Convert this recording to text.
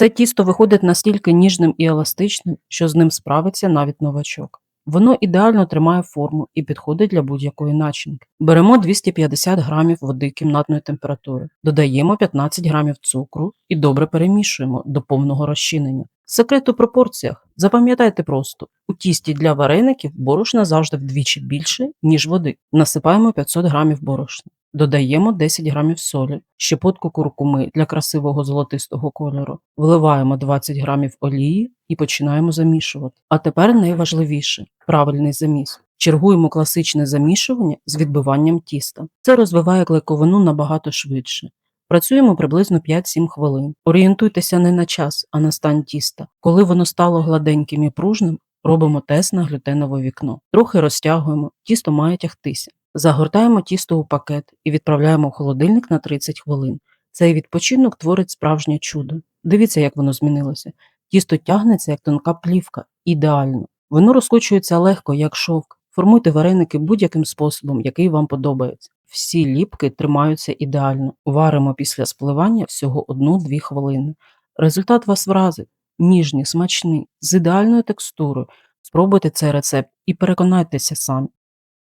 Все тісто виходить настільки ніжним і еластичним, що з ним справиться навіть новачок. Воно ідеально тримає форму і підходить для будь-якої начинки. Беремо 250 грамів води кімнатної температури, додаємо 15 грамів цукру і добре перемішуємо до повного розчинення. Секрет у пропорціях. Запам'ятайте просто: у тісті для вареників борошна завжди вдвічі більше, ніж води. Насипаємо 500 грамів борошна. Додаємо 10 грамів солі, щепотку куркуми для красивого золотистого кольору, вливаємо 20 грамів олії і починаємо замішувати. А тепер найважливіше правильний заміс. Чергуємо класичне замішування з відбиванням тіста. Це розвиває клейковину набагато швидше. Працюємо приблизно 5-7 хвилин. Орієнтуйтеся не на час, а на стан тіста. Коли воно стало гладеньким і пружним, робимо тест на глютенове вікно. Трохи розтягуємо, тісто має тягтися. Загортаємо тісто у пакет і відправляємо в холодильник на 30 хвилин. Цей відпочинок творить справжнє чудо. Дивіться, як воно змінилося. Тісто тягнеться, як тонка плівка, ідеально. Воно розкочується легко, як шовк. Формуйте вареники будь-яким способом, який вам подобається. Всі ліпки тримаються ідеально. Варимо після спливання всього 1-2 хвилини. Результат вас вразить. Ніжні, смачні, з ідеальною текстурою. Спробуйте цей рецепт і переконайтеся самі.